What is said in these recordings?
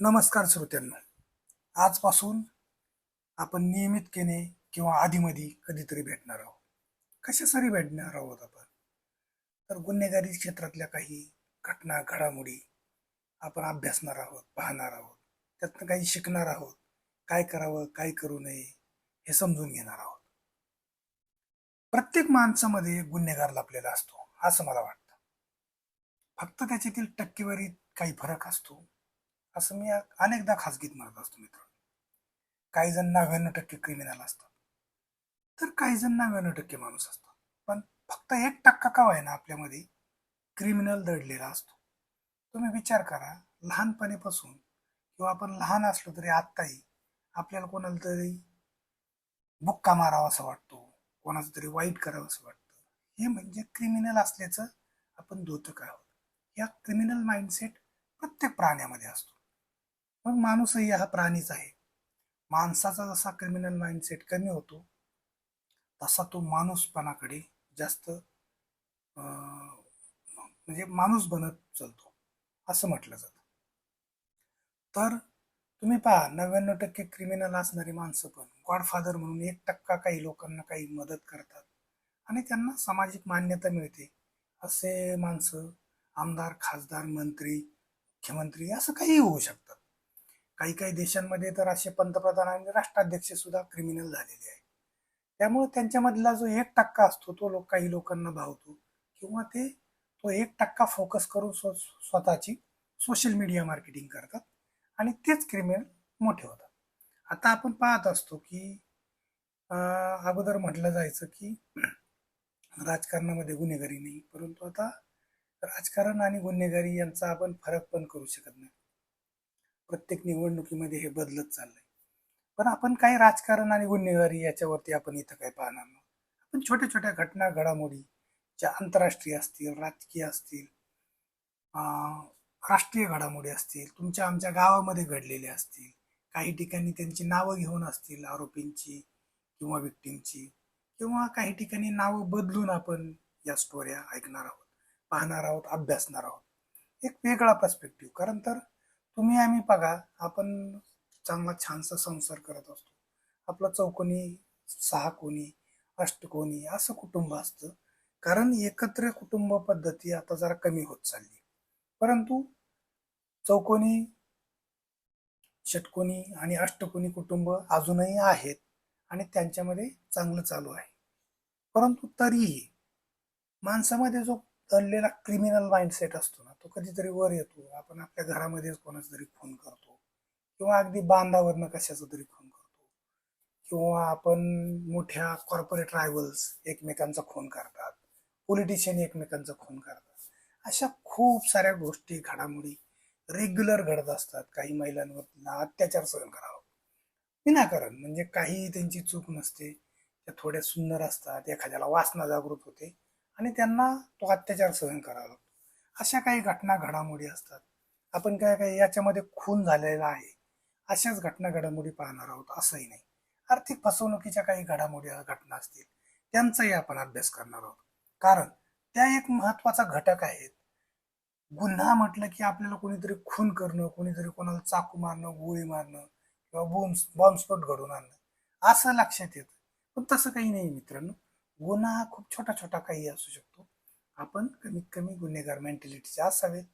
नमस्कार श्रोत्यांनो. आजपासून आपण नियमिततेने किंवा आधीमधी कधीतरी भेटणार आहोत. कशासाठी भेटणार आहोत आपण? तर गुन्हेगारी क्षेत्रातल्या काही घटना घडामोडी आपण अभ्यासणार आहोत पाहणार आहोत. त्यातनं काही शिकणार आहोत. काय करावं काय करू नये हे समजून घेणार आहोत. प्रत्येक माणसामध्ये गुन्हेगार लपलेला असतो असं मला वाटतं. फक्त त्याच्यातील टक्केवारीत काही फरक असतो. असं मी अनेकदा खासगीत म्हणत असतो मित्र. काही जण नव्याण्णव टक्के क्रिमिनल असतात. तर काही जण नव्याण्णव टक्के माणूस असतात. पण फक्त एक टक्का का आहे ना आपल्यामध्ये क्रिमिनल दडलेला असतो. तुम्ही विचार करा लहानपणीपासून किंवा आपण लहान असलो तरी आत्ताही आपल्याला कोणाला तरी बुक्का मारावा असं वाटतो कोणाचं तरी वाईट करावं असं वाटतं. हे म्हणजे क्रिमिनल असल्याचं आपण धोतं आहोत. या क्रिमिनल माइंडसेट प्रत्येक प्राण्यामध्ये असतो. मग माणूसही हा प्राणीच आहे. माणसाचा जसा क्रिमिनल माइंडसेट कमी होतो तसा तो माणूसपणाकडे जास्त म्हणजे माणूस बनत चालतो असं म्हटलं जातं. तर तुम्ही पहा नव्याण्णव टक्के क्रिमिनल असणारी माणसं पण गॉडफादर म्हणून एक टक्का काही लोकांना काही मदत करतात आणि त्यांना सामाजिक मान्यता मिळते. असे माणसं आमदार खासदार मंत्री मुख्यमंत्री असं काही होऊ शकतात. काही काही देशांमध्ये तर असे पंतप्रधान आणि राष्ट्राध्यक्ष सुद्धा क्रिमिनल झालेले आहे त्यामुळे त्यांच्यामधला जो एक टक्का असतो तो लोक काही लोकांना भावतो किंवा ते तो एक टक्का फोकस करून स्व स्वतःची सोशल मीडिया मार्केटिंग करतात आणि तेच क्रिमिनल मोठे होतात. आता आपण पाहत असतो की अगोदर म्हटलं जायचं की राजकारणामध्ये गुन्हेगारी नाही परंतु आता राजकारण आणि गुन्हेगारी यांचा आपण फरक पण करू शकत नाही. प्रत्येक निवडणुकीमध्ये हे बदलत चाललंय. पण आपण काही राजकारण आणि गुन्हेगारी याच्यावरती आपण इथं काय पाहणार नाही. आपण छोट्या छोट्या घटना घडामोडी ज्या आंतरराष्ट्रीय असतील राजकीय असतील राष्ट्रीय घडामोडी असतील तुमच्या आमच्या गावामध्ये घडलेल्या असतील काही ठिकाणी त्यांची नावं घेऊन असतील आरोपींची किंवा विक्टीमची किंवा काही ठिकाणी नावं बदलून आपण या स्टोऱ्या ऐकणार आहोत पाहणार आहोत अभ्यासणार आहोत. एक वेगळा पर्स्पेक्टिव्ह कारण तर तुम्ही आम्ही बघा आपण चांगला छानसा संसार करत असतो. आपलं चौकोनी सहा कोणी अष्टकोणी असं कुटुंब असतं. कारण एकत्र कुटुंब पद्धती आता जरा कमी होत चालली. परंतु चौकोनी षटकोनी आणि अष्टकोनी कुटुंब अजूनही आहेत आणि त्यांच्यामध्ये चांगलं चालू आहे. परंतु तरीही माणसामध्ये जो तळलेला क्रिमिनल माइंडसेट असतो ना तो कधीतरी वर येतो. आपण आपल्या घरामध्येच कोणाचा तरी खून करतो. किंवा अगदी बांधावरनं कशाचा तरी खून करतो. किंवा आपण मोठ्या कॉर्पोरेट रायव्हल्स एकमेकांचा खून करतात. पॉलिटिशियन एकमेकांचा खून करतात. अशा खूप साऱ्या गोष्टी घडामोडी रेग्युलर घडत असतात. काही महिलांवर अत्याचार सहन करावा. विनाकारण. म्हणजे काही त्यांची चूक नसते. त्या थोड्या सुंदर असतात. एखाद्याला वासना जागृत होते. आणि त्यांना तो अत्याचार सहन करावा लागतो. अशा काही घटना घडामोडी असतात. आपण काय काय याच्यामध्ये खून झालेला आहे अशाच घटना घडामोडी पाहणार आहोत असंही नाही. आर्थिक फसवणुकीच्या काही घडामोडी घटना असतील त्यांचाही आपण अभ्यास करणार आहोत. कारण त्या एक महत्त्वाचा घटक आहेत. गुन्हा म्हटलं की आपल्याला कोणीतरी खून करणं कोणीतरी कोणाला चाकू मारणं गोळी मारणं किंवा बॉम्ब बॉम्बस्फोट घडवून आणणं असं लक्षात येतं. पण तसं काही नाही मित्रांनो. गुन्हा हा खूप छोटा छोटा काही असू शकतो. आपण कमीत कमी गुन्हेगार मेंटॅलिटीचे असावेत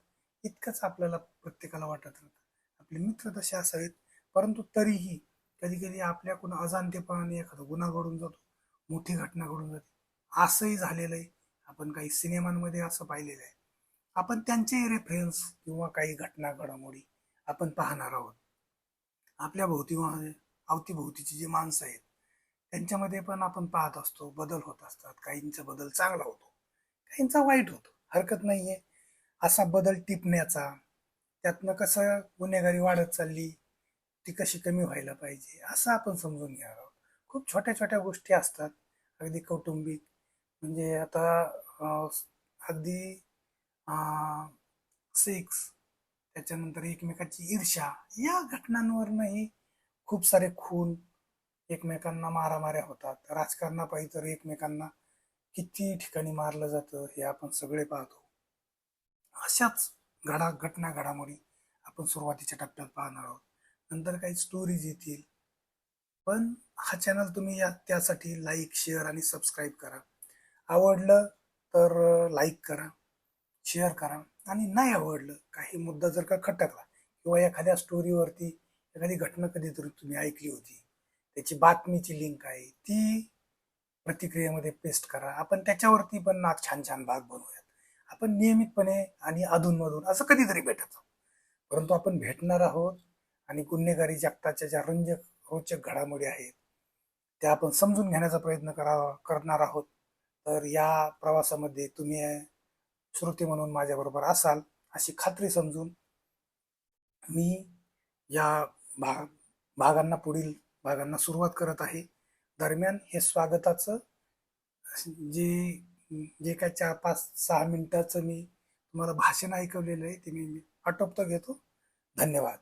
इतकंच आपल्याला प्रत्येकाला वाटत राहतं. आपले मित्र तसे असावेत परंतु तरीही कधी कधी आपल्याकडून अजाणतेपणाने एखादा गुन्हा घडून जातो मोठी घटना घडून जाते. असंही झालेलं आहे. आपण काही सिनेमांमध्ये असं पाहिलेलं आहे. आपण त्यांचेही रेफरन्स किंवा काही घटना घडामोडी आपण पाहणार आहोत. आपल्या भोवती अवतीभोवतीची जी माणसं आहेत त्यांच्यामध्ये पण आपण पाहत असतो बदल होत असतात. काहींचा बदल चांगला होतो काहींचा वाईट होतो. हरकत नाही आहे असा बदल टिपण्याचा त्यातनं कसं गुन्हेगारी वाढत चालली ती कशी कमी व्हायला पाहिजे असं आपण समजून घेणार आहोत. खूप छोट्या छोट्या गोष्टी असतात अगदी कौटुंबिक. म्हणजे आता अगदी सेक्स त्याच्यानंतर एकमेकाची ईर्ष्या या घटनांवरनंही खूप सारे खून एकमेकांना मारामाऱ्या होतात. राजकारणापायी तर एकमेकांना किती ठिकाणी मारलं जातं हे आपण सगळे पाहतो. अशाच घडा घटना घडामोडी आपण सुरुवातीच्या टप्प्यात पाहणार आहोत. नंतर काही स्टोरीज येतील. पण हा चॅनल तुम्ही या त्यासाठी लाईक शेअर आणि सबस्क्राईब करा. आवडलं तर लाईक करा शेअर करा आणि नाही आवडलं काही मुद्दा जर का खटकला किंवा एखाद्या स्टोरीवरती एखादी घटना कधीतरी तुम्ही ऐकली होती त्याची बातमीची लिंक आहे ती प्रतिक्रियेमध्ये पेस्ट करा. आपण त्याच्यावरती पण ना छान छान भाग बनवूयात. आपण नियमितपणे आणि अधूनमधून असं कधीतरी भेटत आहोत. परंतु आपण भेटणार आहोत आणि गुन्हेगारी जगताच्या ज्या रंजक रोचक घडामोडी आहेत त्या आपण समजून घेण्याचा प्रयत्न करा करणार आहोत. तर या प्रवासामध्ये तुम्ही श्रोते म्हणून माझ्याबरोबर असाल अशी खात्री समजून मी या भाग भागांना पुढील भागांना सुरुवात करत आहे. दरम्यान हे स्वागताचं जे जे काय चार पाच सहा मिनिटाचं मी तुम्हाला भाषण ऐकवलेलं आहे ते मी आटोपतो घेतो. धन्यवाद.